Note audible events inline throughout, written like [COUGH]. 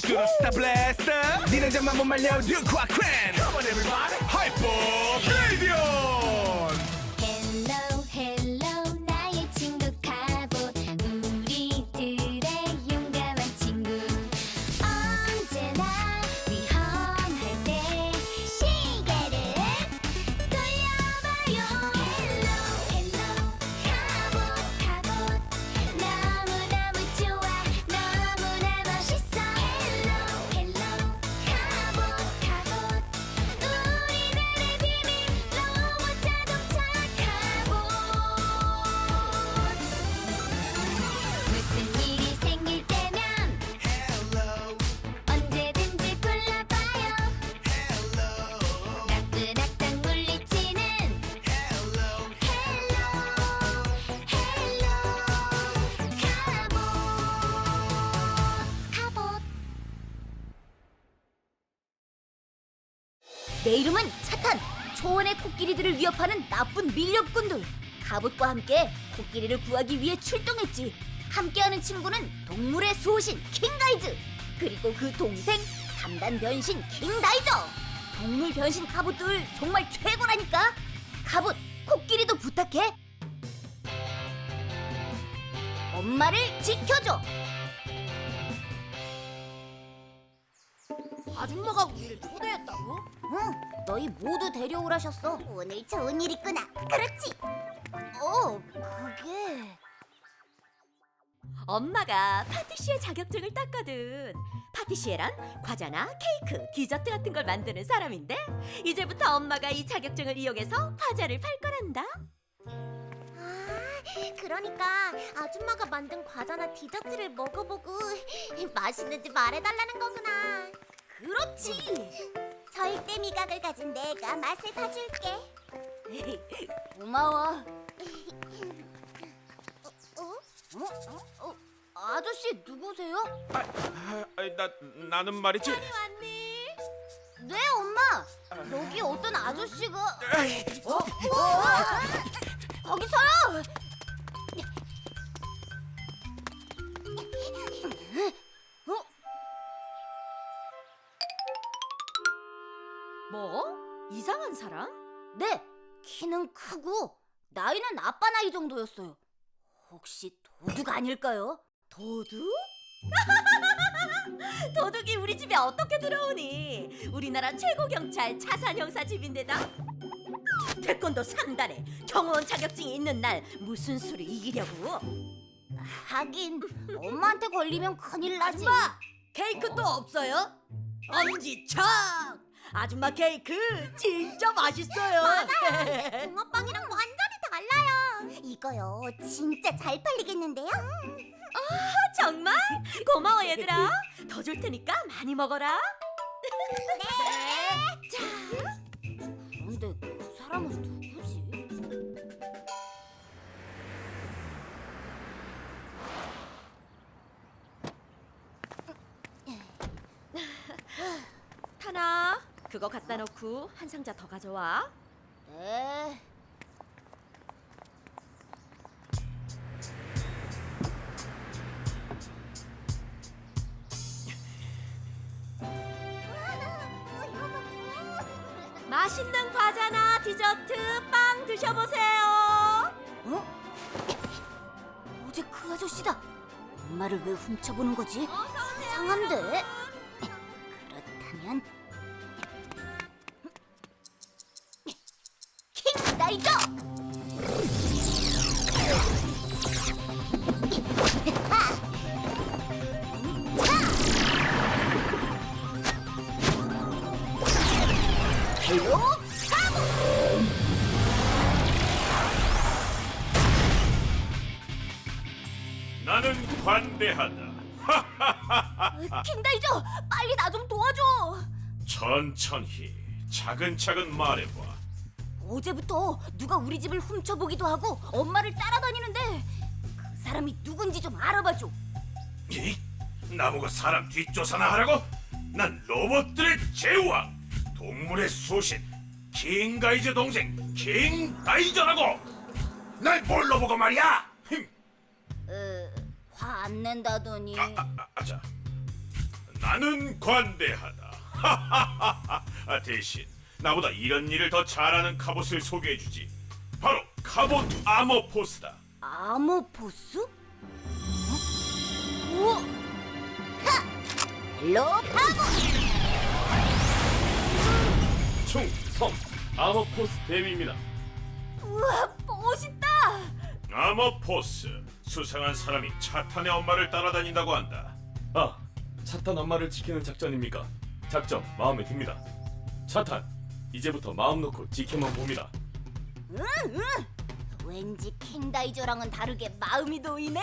스타 블래스터 니네 잠만 못 말려 듀크와 크랜 Come on everybody. 하이퍼 레이디온 내 이름은 차탄. 초원의 코끼리들을 위협하는 나쁜 밀렵꾼들. 갑옷과 함께 코끼리를 구하기 위해 출동했지. 함께하는 친구는 동물의 수호신 킹가이즈. 그리고 그 동생 3단 변신 킹다이저. 동물 변신 갑옷들 정말 최고라니까. 갑옷 코끼리도 부탁해. 엄마를 지켜줘 아줌마가 우리를 초대했다고? 응, 너희 모두 데려오라셨어. 오늘 좋은 일 있구나. 그렇지? 어, 그게... 엄마가 파티시에 자격증을 땄거든. 파티시에란 과자나 케이크, 디저트 같은 걸 만드는 사람인데 이제부터 엄마가 이 자격증을 이용해서 과자를 팔 거란다. 아, 그러니까 아줌마가 만든 과자나 디저트를 먹어보고 맛있는지 말해달라는 거구나. 그렇지. 절대 미각을 가진 내가 맛을 봐줄게. [LAUGHS] 고마워. 어? 어? 어? 아저씨 누구세요? 아, 아, 나, 나는 말이지 왔니? 네, 엄마. 여기 어떤 아저씨가 어? 어? 거기 서요. 뭐? 이상한 사람? 네, 키는 크고 나이는 아빠 나이 정도였어요. 혹시 도둑 아닐까요? 도둑? [LAUGHS] 도둑이 우리 집에 어떻게 들어오니? 우리나라 최고 경찰 차산 형사 집인데다. 태권도 3단에 경호원 자격증이 있는 날 무슨 수를 이기려고? 하긴 엄마한테 걸리면 큰일 나지. 아줌마 케이크 또 없어요? 엄지척 아줌마 케이크 진짜 맛있어요. [LAUGHS] 붕어빵이랑 완전히 달라요. 이거요, 진짜 잘 팔리겠는데요? 정말 고마워 얘들아. 더 줄 테니까 많이 먹어라. 네. 자. 근데 그 사람은 누구지? [LAUGHS] 타나 그거 갖다 놓고 한 상자 더 가져와. 네. 맛있는 과자나 디저트, 빵 드셔보세요. 어? 어제 그 아저씨다. 엄마를 왜 훔쳐보는 거지? 이상한데? [LAUGHS] 그렇다면 헬로 사고! 나는 관대하다. [LAUGHS] 킹다이저! 빨리 나 좀 도와줘! 천천히 차근차근 말해봐. 어제부터 누가 우리 집을 훔쳐보기도 하고 엄마를 따라다니는데 그 사람이 누군지 좀 알아봐줘. 이 나보고 사람 뒷조사나 하라고? 난 로봇들의 제왕, 동물의 수신, 킹가이즈 동생 킹다이저라고. 날 뭘로 보고 말이야? 흠, 어, 화안 낸다더니. 아, 아자. 나는 관대하다. [LAUGHS] 아, 대신 나보다 이런 일을 더 잘하는 갑옷을 소개해주지. 바로 갑옷 아머 포스다. 아모포스? 어? 우와! 하! 헬로 파고! 충성 아머포스 대위입니다. 우와, 멋있다! 아머 포스. 수상한 사람이 차탄의 엄마를 따라다닌다고 한다. 아, 차탄 엄마를 지키는 작전입니까? 작전 마음에 듭니다. 차탄, 이제부터 마음 놓고 지켜만 봅니다. 응, 응! 왠지 캔다이저랑은 다르게 마음이 놓이네?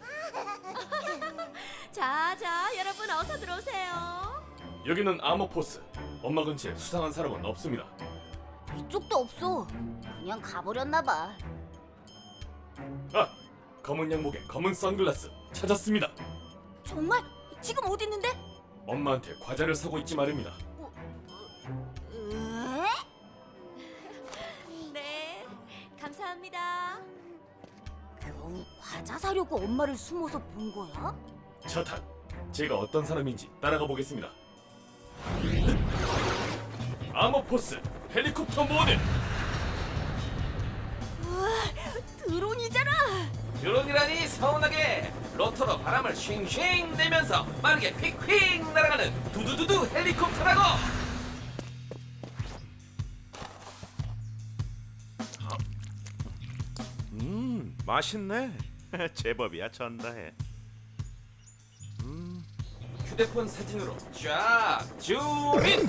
[LAUGHS] 자, 자, 여러분 어서 들어오세요. 여기는 아머포스. 엄마 근처에 수상한 사람은 없습니다. 이쪽도 없어. 그냥 가버렸나 봐. 아, 검은 양복에 검은 선글라스 찾았습니다. 정말? 지금 어디 있는데? 엄마한테 과자를 사고 있지 말입니다. 과자 사려고 엄마를 숨어서 본 거야? 차탄, 제가 어떤 사람인지 따라가 보겠습니다. 아머포스 헬리콥터 모드. 드론이잖아! 드론이라니 서운하게 로터로 바람을 쉥쉥 내면서 빠르게 휙휙 날아가는 두두두두 헬리콥터라고 음, 맛있네. [LAUGHS] 제법이야 전다해. 휴대폰 사진으로 쫙 줌인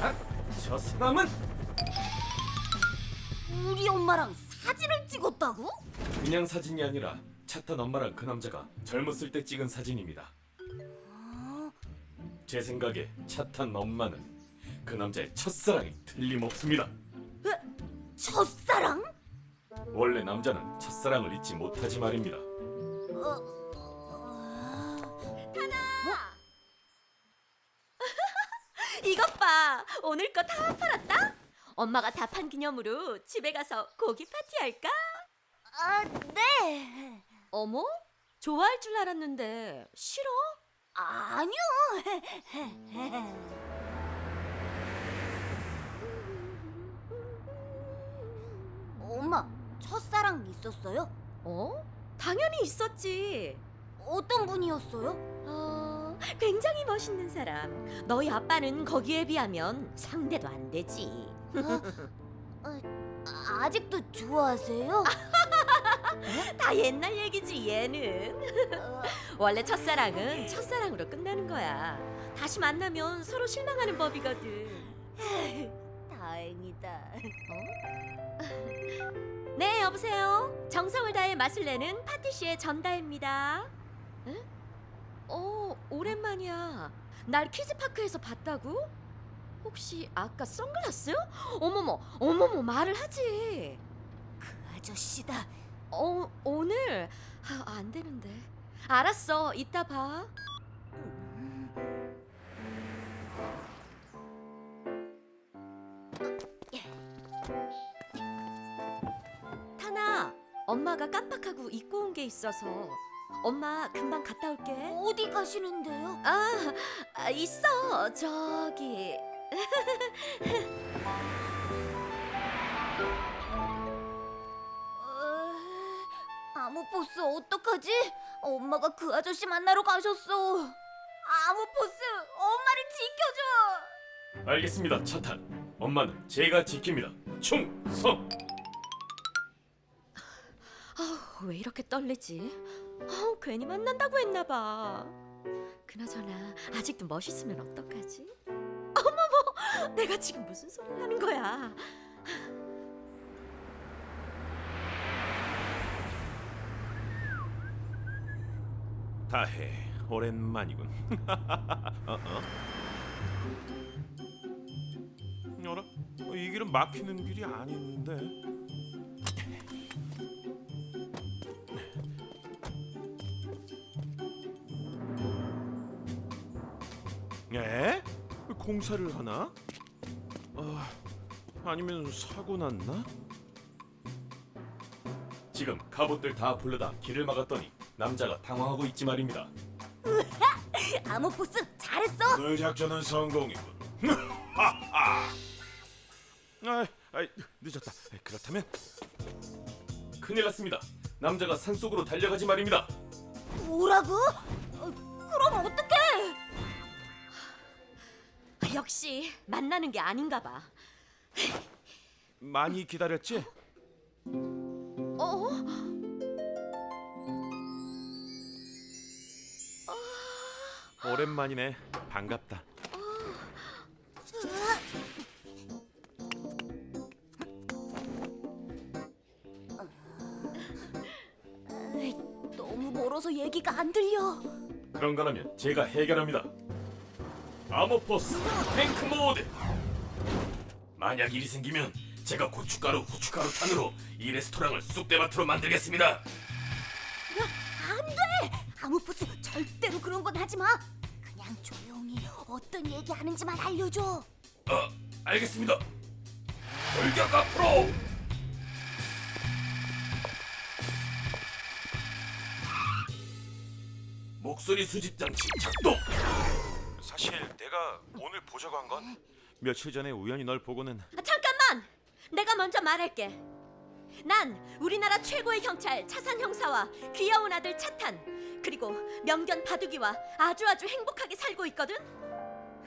아, 저 사람은 우리 엄마랑 사진을 찍었다고? 그냥 사진이 아니라 차탄 엄마랑 그 남자가 젊었을 때 찍은 사진입니다. 제 생각에 차탄 엄마는 그 남자의 첫사랑이 틀림없습니다. 첫사랑? 원래 남자는 첫사랑을 잊지 못하지 말입니다. [LAUGHS] 이것 봐, 오늘 거 다 팔았다. 엄마가 다 판 기념으로 집에 가서 고기 파티 할까? 아, 네. 어머, 좋아할 줄 알았는데 싫어? 아니요. [LAUGHS] 엄마, 첫사랑 있었어요? 어? 당연히 있었지. 어떤 분이었어요? 어, 굉장히 멋있는 사람. 너희 아빠는 거기에 비하면 상대도 안 되지. 아직도 좋아하세요? [LAUGHS] 다 옛날 얘기지 얘는. 어, 원래 첫사랑은 첫사랑으로 끝나는 거야. 다시 만나면 서로 실망하는 법이거든. 다행이다. [LAUGHS] 네, 여보세요. 정성을 다해 맛을 내는 파티시의 전다입니다. 에? 어, 오랜만이야. 날 퀴즈파크에서 봤다고? 혹시 아까 선글라스? 어머머, 어머머 말을 하지. 그 아저씨다. 어, 오늘 아, 안 되는데. 알았어, 이따 봐. 엄마가 깜빡하고 입고 온 게 있어서 엄마 금방 갔다 올게. 어디 가시는데요? 아, 아, 있어 저기. 어, 아무 보스 어떡하지? 엄마가 그 아저씨 만나러 가셨어. 아무 보스 엄마를 지켜줘. 알겠습니다, 차탄. 엄마는 제가 지킵니다. 충성. 아우, 왜 이렇게 떨리지? 아우, 괜히 만난다고 했나 봐. 그나저나 아직도 멋있으면 어떡하지? 어머머, 내가 지금 무슨 소리를 하는 거야? 다해. 오랜만이군. [LAUGHS] 어, 어? 어라? 어, 이 길은 막히는 길이 아닌데. 공사를 하나? 아, 아니면 사고 났나? 지금 갑옷들 다 불러다 길을 막았더니 남자가 당황하고 있지 말입니다. [LAUGHS] 아모포스 잘했어. 오늘 작전은 성공이군. [LAUGHS] 아, 아, 늦었다. 그렇다면 큰일 났습니다. 남자가 산속으로 달려가지 말입니다. 뭐라고? 어, 그럼 어떡해? 역시 만나는 게 아닌가 봐. 많이 기다렸지? 어? 오랜만이네. 반갑다. 너무 멀어서 얘기가 안 들려. 그런 거라면 제가 해결합니다. 아모포스 탱크 모드. 만약 일이 생기면 제가 고춧가루 후춧가루 탄으로 이 레스토랑을 쑥대밭으로 만들겠습니다. 안 돼! 아모포스 절대로 그런 건 하지 마. 그냥 조용히 어떤 얘기하는지만 알려줘. 어, 알겠습니다. 돌격 앞으로. 목소리 수집 장치 작동. 사실 내가 오늘 보자고 한 건 며칠 전에 우연히 널 보고는 아, 잠깐만! 내가 먼저 말할게. 난 우리나라 최고의 경찰 차산 형사와 귀여운 아들 차탄 그리고 명견 바둑이와 아주 아주 행복하게 살고 있거든.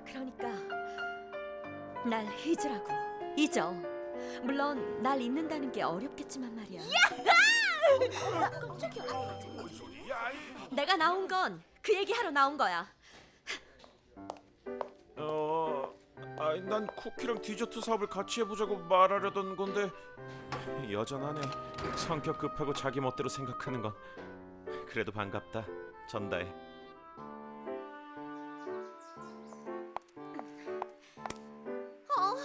그러니까 날 잊으라고 잊어. 물론 날 잊는다는 게 어렵겠지만 말이야. 내가 나온 건 그 얘기하러 나온 거야. 아니 난 쿠키랑 디저트 사업을 같이 해보자고 말하려던 건데 여전하네. 성격 급하고 자기 멋대로 생각하는 건 그래도 반갑다. 전다해. 어,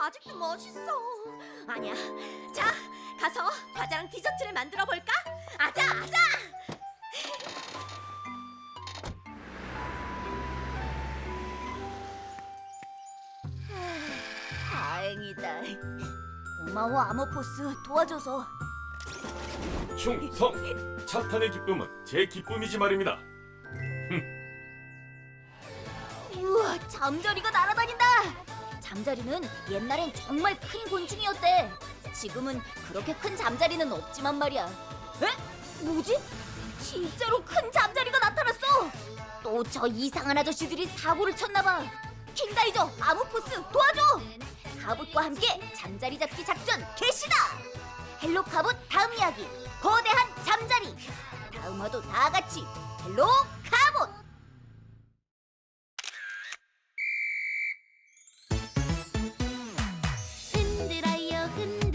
아직도 멋있어. 아니야. 자, 가서 과자랑 디저트를 만들어 볼까? 아자, 아자. 고마워 아모포스 도와줘서. 충성. 차탄의 기쁨은 제 기쁨이지 말입니다. 우와 잠자리가 날아다닌다. 잠자리는 옛날엔 정말 큰 곤충이었대. 지금은 그렇게 큰 잠자리는 없지만 말이야. 에? 뭐지? 진짜로 큰 잠자리가 나타났어. 또 저 이상한 아저씨들이 사고를 쳤나봐. 킹다이저 아무포스 도와줘. 갑옷과 함께 잠자리 잡기 작전 개시다. 헬로 갑옷 다음 이야기 거대한 잠자리 다음 화도 다 같이 헬로 갑옷. 흔들어요 흔들.